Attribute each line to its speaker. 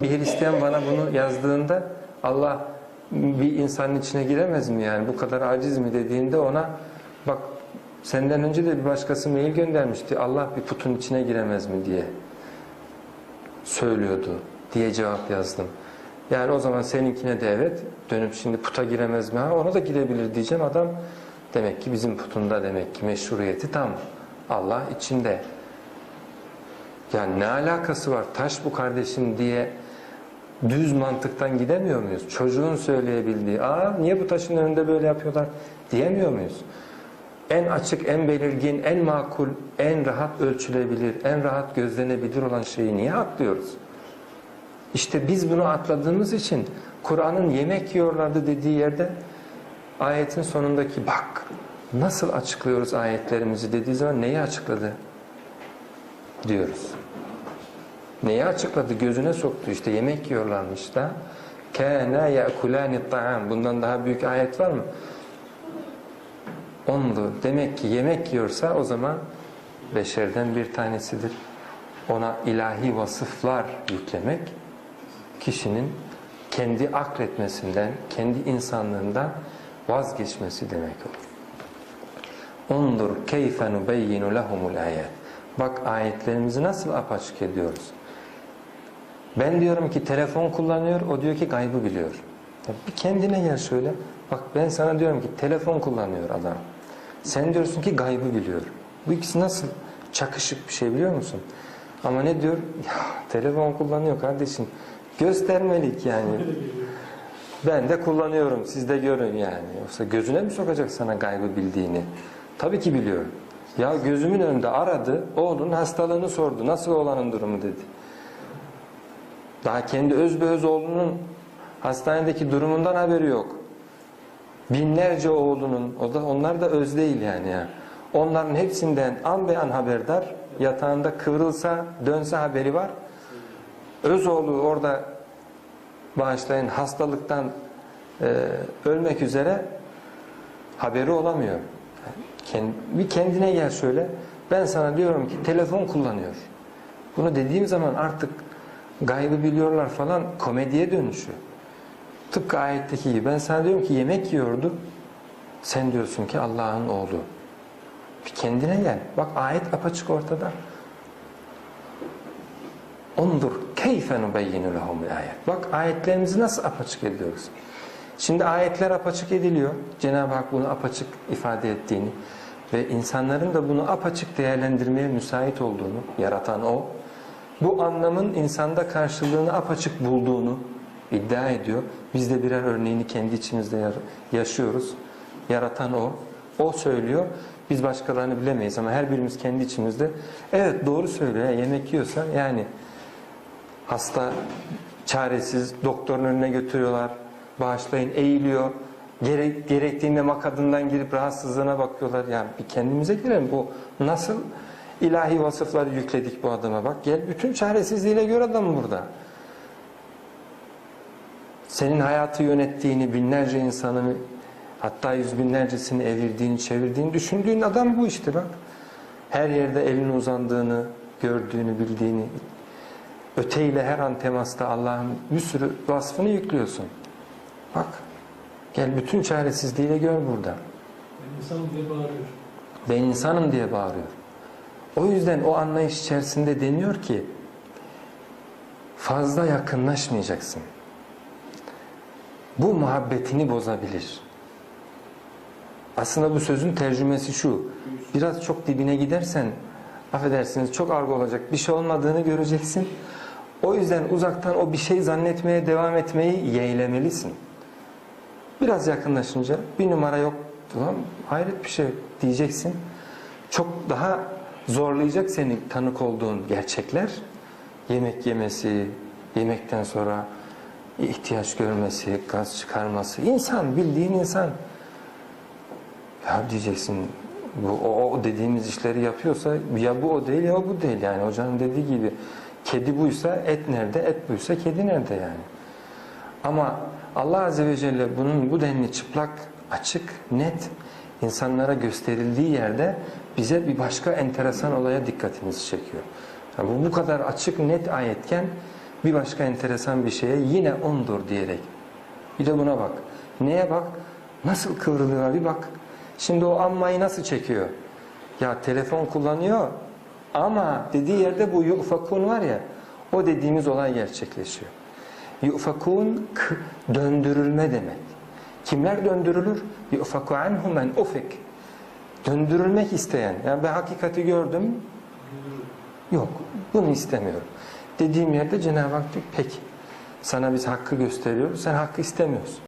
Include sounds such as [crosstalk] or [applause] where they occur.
Speaker 1: Bir Hristiyan bana bunu yazdığında Allah bir insanın içine giremez mi yani bu kadar aciz mi dediğinde ona bak senden önce de bir başkası mail göndermişti Allah bir putun içine giremez mi diye söylüyordu diye cevap yazdım. Yani o zaman seninkine de evet dönüp şimdi puta giremez mi? Ha ona da girebilir diyeceğim adam demek ki bizim putunda demek ki meşruiyeti tam Allah içinde. Yani ne alakası var taş bu kardeşim diye düz mantıktan gidemiyor muyuz? Çocuğun söyleyebildiği, aa niye bu taşın önünde böyle yapıyorlar diyemiyor muyuz? En açık, en belirgin, en makul, en rahat ölçülebilir, en rahat gözlenebilir olan şeyi niye atlıyoruz? İşte biz bunu atladığımız için Kur'an'ın yemek yiyorlardı dediği yerde ayetin sonundaki bak nasıl açıklıyoruz ayetlerimizi dediği zaman neyi açıkladı diyoruz. Neyi açıkladı? Gözüne soktu işte yemek yiyorlarmış da. Kana yakulani ta'am. Bundan daha büyük ayet var mı? Ondu. Demek ki yemek yiyorsa o zaman beşerden bir tanesidir. Ona ilahi vasıflar yüklemek kişinin kendi akletmesinden, kendi insanlığından vazgeçmesi demek olur. Undur keyfe nubeyyinu lehumul ayet. Bak ayetlerimizi nasıl apaçık ediyoruz. Ben diyorum ki telefon kullanıyor, o diyor ki gaybı biliyor. Ya bir kendine gel şöyle. Bak ben sana diyorum ki telefon kullanıyor adam. Sen diyorsun ki gaybı biliyor. Bu ikisi nasıl çakışık bir şey biliyor musun? Ama ne diyor? [laughs] Ya telefon kullanıyor kardeşim. Göstermelik yani. Ben de kullanıyorum. Siz de görün yani. Yoksa gözüne mi sokacak sana gaybı bildiğini? Tabii ki biliyor. Ya gözümün önünde aradı. Oğlunun hastalığını sordu. Nasıl oğlanın durumu dedi. Daha kendi öz be öz oğlunun hastanedeki durumundan haberi yok. Binlerce oğlunun, o da onlar da öz değil yani ya. Onların hepsinden an be an haberdar. Yatağında kıvrılsa, dönse haberi var. Öz oğlu orada bağışlayın hastalıktan e, ölmek üzere haberi olamıyor. Kend, bir kendine gel şöyle. Ben sana diyorum ki telefon kullanıyor. Bunu dediğim zaman artık gaybı biliyorlar falan komediye dönüşüyor. Tıpkı ayetteki gibi ben sana diyorum ki yemek yiyordu. Sen diyorsun ki Allah'ın oğlu. Bir kendine gel. Bak ayet apaçık ortada. Ondur keyfe nubeyyinu lehumul ayet. Bak ayetlerimizi nasıl apaçık ediyoruz. Şimdi ayetler apaçık ediliyor. Cenab-ı Hak bunu apaçık ifade ettiğini ve insanların da bunu apaçık değerlendirmeye müsait olduğunu yaratan O. Bu anlamın insanda karşılığını apaçık bulduğunu iddia ediyor. Biz de birer örneğini kendi içimizde yaşıyoruz. Yaratan O. O söylüyor. Biz başkalarını bilemeyiz ama her birimiz kendi içimizde evet doğru söylüyor. Yemek yiyorsa yani hasta çaresiz doktorun önüne götürüyorlar. Bağışlayın eğiliyor. Gerek, gerektiğinde makadından girip rahatsızlığına bakıyorlar. Yani bir kendimize girelim. Bu nasıl ilahi vasıfları yükledik bu adama bak. Gel bütün çaresizliğiyle gör adamı burada. Senin hayatı yönettiğini, binlerce insanı hatta yüz binlercesini evirdiğini, çevirdiğini düşündüğün adam bu işte bak. Her yerde elini uzandığını, gördüğünü, bildiğini, öteyle her an temasta Allah'ın bir sürü vasfını yüklüyorsun. Bak, gel bütün çaresizliğiyle gör burada.
Speaker 2: Ben insanım diye bağırıyor.
Speaker 1: Ben insanım diye bağırıyor. O yüzden o anlayış içerisinde deniyor ki fazla yakınlaşmayacaksın. Bu muhabbetini bozabilir. Aslında bu sözün tercümesi şu. Biraz çok dibine gidersen affedersiniz çok argo olacak bir şey olmadığını göreceksin. O yüzden uzaktan o bir şey zannetmeye devam etmeyi yeğlemelisin. Biraz yakınlaşınca bir numara yok. Ulan hayret bir şey diyeceksin. Çok daha zorlayacak seni tanık olduğun gerçekler. Yemek yemesi, yemekten sonra ihtiyaç görmesi, gaz çıkarması. insan bildiğin insan. Ya diyeceksin bu o, o dediğimiz işleri yapıyorsa ya bu o değil ya bu değil yani hocanın dediği gibi kedi buysa et nerede et buysa kedi nerede yani. Ama Allah Azze ve Celle bunun bu denli çıplak, açık, net insanlara gösterildiği yerde bize bir başka enteresan olaya dikkatimizi çekiyor. Yani bu bu kadar açık, net ayetken Bir başka enteresan bir şeye yine ondur diyerek. Bir de buna bak. Neye bak? Nasıl kıvrılıyor bir bak. Şimdi o ammayı nasıl çekiyor? Ya telefon kullanıyor ama dediği yerde bu yufakun var ya o dediğimiz olay gerçekleşiyor. Yufakun döndürülme demek. Kimler döndürülür? Yufaku anhu men ufik. Döndürülmek isteyen. Yani ben hakikati gördüm. Yok bunu istemiyorum. Dediğim yerde Cenab-ı Hak diyor peki sana biz hakkı gösteriyoruz sen hakkı istemiyorsun.